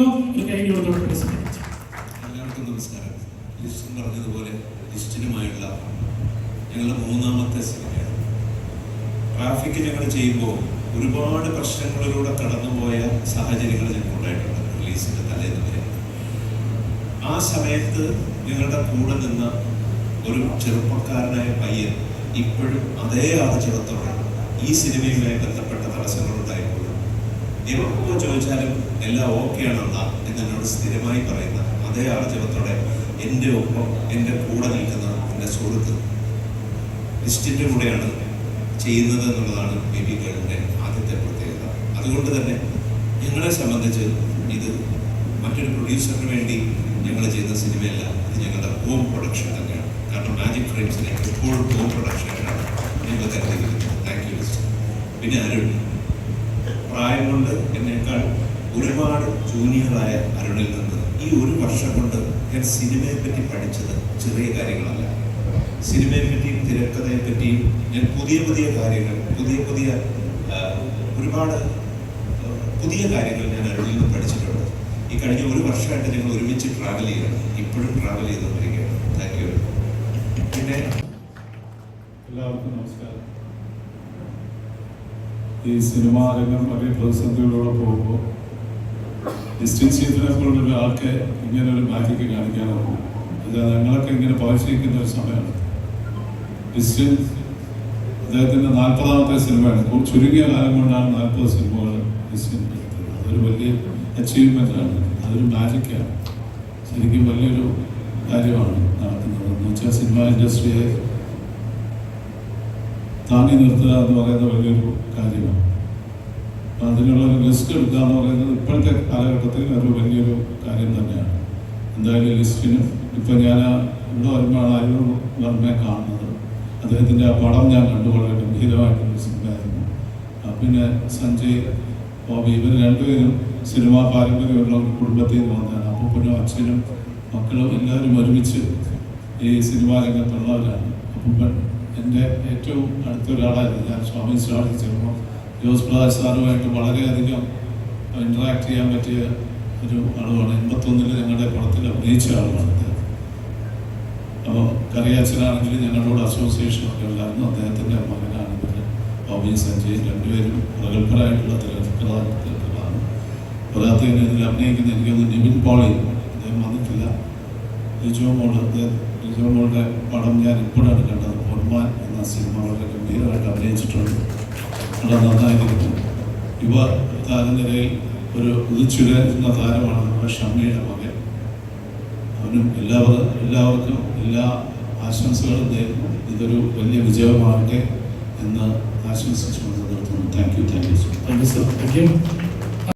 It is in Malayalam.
ചെയ്യുന്നു ഒരു കൈ എല്ലാവർക്കും നമസ്കാരം. ലിസ്റ്റിൻ പറഞ്ഞതുപോലെ ലിസ്റ്റിനുമായുള്ള ഞങ്ങളുടെ മൂന്നാമത്തെ സിനിമയാണ്. ട്രാഫിക് ഞങ്ങൾ ചെയ്യുമ്പോൾ ഒരുപാട് പ്രശ്നങ്ങളിലൂടെ കടന്നുപോയ സാഹചര്യങ്ങൾ ഞങ്ങൾ ഉണ്ടായിട്ടുണ്ട് റിലീസിന്റെ തലേന്ന് വരെ ആ സമയത്ത് ഞങ്ങളുടെ കൂടെ നിന്ന ഒരു ചെറുപ്പക്കാരനായ പയ്യൻ ഇപ്പോഴും അതേ ആർജവത്തോടെ ഈ സിനിമയുമായി ബന്ധപ്പെട്ട തടസ്സങ്ങൾ എപ്പോൾ ചോദിച്ചാലും എല്ലാം ഓക്കെ എന്ന് എന്നോട് സ്ഥിരമായി പറയുന്ന അതേ ആർജവത്തോടെ എന്റെ ഒപ്പം എന്റെ കൂടെ നിൽക്കുന്ന എന്റെ സുഹൃത്ത് ലിസ്റ്റിന്റെ കൂടെയാണ് ചെയ്യുന്നത് എന്നുള്ളതാണ് ബേബി ഗേളിന്റെ ആദ്യത്തെ പ്രത്യേകത. അതുകൊണ്ട് തന്നെ ഞങ്ങളെ സംബന്ധിച്ച് ഇത് മറ്റൊരു പ്രൊഡ്യൂസറിന് വേണ്ടി ഞങ്ങൾ ചെയ്യുന്ന സിനിമയല്ല ഇത് ഞങ്ങളുടെ ഹോം പ്രൊഡക്ഷൻ തന്നെയാണ്. കാരണം മാജിക് ഫ്രെയിംസിനെ എപ്പോഴും ഹോം പ്രൊഡക്ഷനാണ് ഞങ്ങൾ കരുതിയിരിക്കുന്നത്. താങ്ക് യു പിന്നെ അരുൺ പ്രായം കൊണ്ട് എന്നേക്കാൾ ഒരുപാട് ജൂനിയറായ അരുണിൽ നിന്ന് ഈ ഒരു വർഷം കൊണ്ട് ഞാൻ സിനിമയെ പറ്റി പഠിച്ചത് ചെറിയ കാര്യങ്ങളല്ല. സിനിമയെ പറ്റിയും തിരക്കഥയെ പറ്റിയും ഞാൻ പുതിയ പുതിയ കാര്യങ്ങൾ പുതിയ പുതിയ ഒരുപാട് പുതിയ കാര്യങ്ങൾ ഞാൻ അരുണിൽ നിന്ന് പഠിച്ചിട്ടുണ്ട്. ഈ കഴിഞ്ഞ ഒരു വർഷമായിട്ട് ഞങ്ങൾ ഒരുമിച്ച് ട്രാവൽ ചെയ്യണം. ഇപ്പോഴും ട്രാവൽ ചെയ്തുകൊണ്ടിരിക്കുകയാണ്. താങ്ക് യു പിന്നെ എല്ലാവർക്കും നമസ്കാരം. ഈ സിനിമാ രംഗം വലിയ പ്രതിസന്ധികളിലൂടെ പോകുമ്പോൾ ഡിസ്റ്റൻസ് ചെയ്തതിനെ പോലുള്ള ഒരാൾക്ക് ഇങ്ങനെ ഒരു മാജിക്ക് കാണിക്കാനാവും അത് ഞങ്ങളൊക്കെ ഇങ്ങനെ പരിശീലിക്കുന്ന ഒരു സമയമാണ്. ഡിസ്റ്റൻസ് അദ്ദേഹത്തിന്റെ നാൽപ്പതാമത്തെ സിനിമയാണ്. ചുരുങ്ങിയ കാലം കൊണ്ടാണ് നാൽപ്പത് സിനിമകൾ ഡിസ്റ്റൻസ് എടുത്തത്. അതൊരു വലിയ അച്ചീവ്മെന്റ് ആണ്. അതൊരു മാജിക്കാണ് ശരിക്കും വലിയൊരു കാര്യമാണ് നടക്കുന്നത് എന്ന് വെച്ചാൽ സിനിമ ഇൻഡസ്ട്രിയെ താങ്ങി നിർത്തുക എന്ന് പറയുന്നത് വലിയൊരു കാര്യമാണ്. അതിനുള്ള ഒരു റിസ്ക് എടുക്കുക എന്ന് പറയുന്നത് ഇപ്പോഴത്തെ കാലഘട്ടത്തിൽ ഒരു വലിയൊരു കാര്യം തന്നെയാണ്. എന്തായാലും ലിസ്റ്റിനും ഇപ്പം ഞാൻ ഇവിടെ വരുമ്പോഴാണ് അരുൺ വർമ്മയെ കാണുന്നത്. അദ്ദേഹത്തിന്റെ ആ പടം ഞാൻ കണ്ടു വളരെ ഗംഭീരമായിട്ടുള്ള സിനിമയായിരുന്നു. പിന്നെ സഞ്ജയ് ബോബി ഇവർ രണ്ടുപേരും സിനിമാ പാരമ്പര്യമുള്ള കുടുംബത്തിൽ നിന്ന് വന്നതാണ്. അപ്പൂപ്പനും അച്ഛനും മക്കളും എല്ലാവരും ഒരുമിച്ച് ഈ സിനിമാ രംഗത്തുള്ളവരാണ്. അപ്പൂപ്പൻ എന്റെ ഏറ്റവും അടുത്തൊരാളായിരുന്നു ഞാൻ സ്വാമി സ്റ്റാളിൽ ചെറുപ്പം ജോസ് പ്രകാശ് സാറുമായിട്ട് വളരെയധികം ഇൻട്രാക്ട് ചെയ്യാൻ പറ്റിയ ഒരു ആളുമാണ്. എൺപത്തൊന്നിൽ ഞങ്ങളുടെ പടത്തിൽ അഭിനയിച്ച ആളുമാണ് അദ്ദേഹം. അപ്പോൾ കറിയാച്ചനാണെങ്കിൽ ഞങ്ങളോട് അസോസിയേഷൻ ഒക്കെ ഉണ്ടായിരുന്നു. അദ്ദേഹത്തിന്റെ മകനാണെങ്കിൽ ബോബി സഞ്ജയ്. രണ്ടുപേരും പ്രഗത്ഭരായിട്ടുള്ള തിരക്കഥാകൃത്തുക്കളാണ്. പോരാത്തതിന് ഇതിൽ അഭിനയിക്കുന്ന എനിക്കൊന്ന് നിവിൻ പോളി അദ്ദേഹം വന്നിട്ടില്ല. ലിജോ മോൾ അദ്ദേഹം ലിജോ മോളുടെ പടം ഞാൻ ഇപ്പോഴാണ് കണ്ടത്. പൊന്മാൻ എന്ന സിനിമ വളരെ ഗംഭീരമായിട്ട് അഭിനയിച്ചിട്ടുണ്ട്. വളരെ നന്നായിരിക്കുന്നു. യുവ താരനിരയിൽ ഒരു ഉദിച്ചുയരുന്ന താരമാണ് നമ്മുടെ ഷമ്മിയുടെ മകൻ. അവനും എല്ലാവരും എല്ലാവർക്കും എല്ലാ ആശംസകളും നേരുന്നു. ഇതൊരു വലിയ വിജയമാകട്ടെ എന്ന് ആശംസിച്ചുകൊണ്ട് നിർത്തുന്നു. Thank you thank you so thank you sir. Thank you.